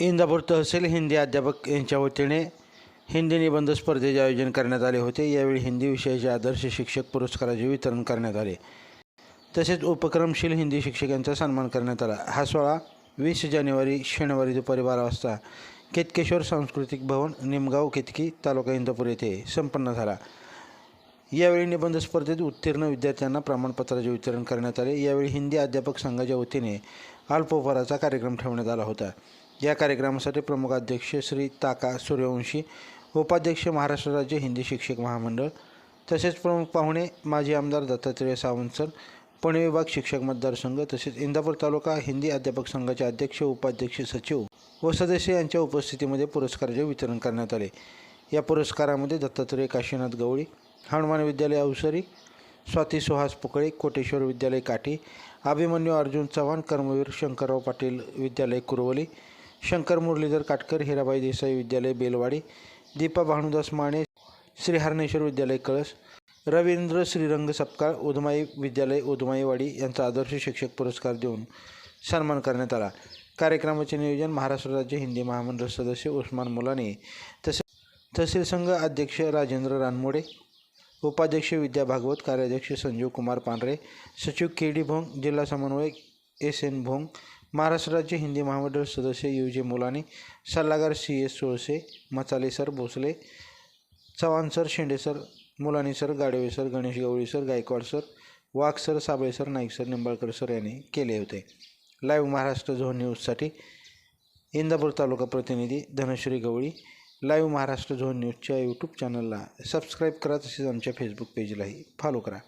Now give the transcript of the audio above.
इंदापूर तहसील हिंदी अध्यापक यांच्या वतीने हिंदी निबंध स्पर्धेचे आयोजन करण्यात आले होते. यावेळी हिंदी विषयाचे आदर्श शिक्षक पुरस्काराचे वितरण करण्यात आले. तसेच उपक्रमशील हिंदी शिक्षकांचा सन्मान करण्यात आला. हा सोहळा वीस जानेवारी शनिवारी दुपारी बारा वाजता केतकेश्वर सांस्कृतिक भवन निमगाव केतकी तालुका इंदापूर येथे संपन्न झाला. यावेळी निबंध स्पर्धेत उत्तीर्ण विद्यार्थ्यांना प्रमाणपत्राचे वितरण करण्यात आले. यावेळी हिंदी अध्यापक संघाच्या वतीने अल्पोपहाराचा कार्यक्रम ठेवण्यात आला होता. या कार्यक्रमासाठी प्रमुख अध्यक्ष श्री ताका सूर्यवंशी उपाध्यक्ष महाराष्ट्र राज्य हिंदी शिक्षक महामंडळ तसेच प्रमुख पाहुणे माजी आमदार दत्तात्रेय सावंत सर पुणे विभाग शिक्षक मतदारसंघ तसेच इंदापूर तालुका हिंदी अध्यापक संघाचे अध्यक्ष उपाध्यक्ष सचिव व सदस्य यांच्या उपस्थितीमध्ये पुरस्काराचे वितरण करण्यात आले. या पुरस्कारामध्ये दत्तात्रेय काशीनाथ गवळी हनुमान विद्यालय अवसरी स्वाती सुहास पुकळे कोटेश्वर विद्यालय काठी अभिमन्यू अर्जुन चव्हाण कर्मवीर शंकरराव पाटील विद्यालय कुरवली शंकर मुरलीधर काटकर हिराबाई देसाई विद्यालय बेलवाडी दीपा भानुदास माने श्रीहरणेश्वर विद्यालय कळस रवींद्र श्रीरंग सपकाळ उदमाई विद्यालय उदमाईवाडी यांचा आदर्श शिक्षक पुरस्कार देऊन सन्मान करण्यात आला. कार्यक्रमाचे नियोजन महाराष्ट्र राज्य हिंदी महामंडळ सदस्य उस्मान मुलाने तसे तहसील संघ अध्यक्ष राजेंद्र रानमोडे उपाध्यक्ष विद्या भागवत कार्याध्यक्ष संजीव कुमार पांढरे सचिव के डी भोंग जिल्हा समन्वयक एस एन भोंग महाराष्ट्र राज्य हिंदी महामंडळ सदस्य यू जे मुलानी सल्लागार C S Solase Machale sir Bhosale Chavan sir Shende sir Mulani sir Gadve sir Ganesh Gawali sir Gaikwad sir Wagh sir Sable sir Naik sir Nimbalkar sir यांनी केले होते. Live Maharashtra zone न्यूजसाठी इंदापूर तालुका प्रतिनिधी Dhanashree Gawali. Live Maharashtra zone न्यूजच्या YouTube चॅनलला subscribe करा तसेच आमच्या फेसबुक पेजलाही फॉलो करा.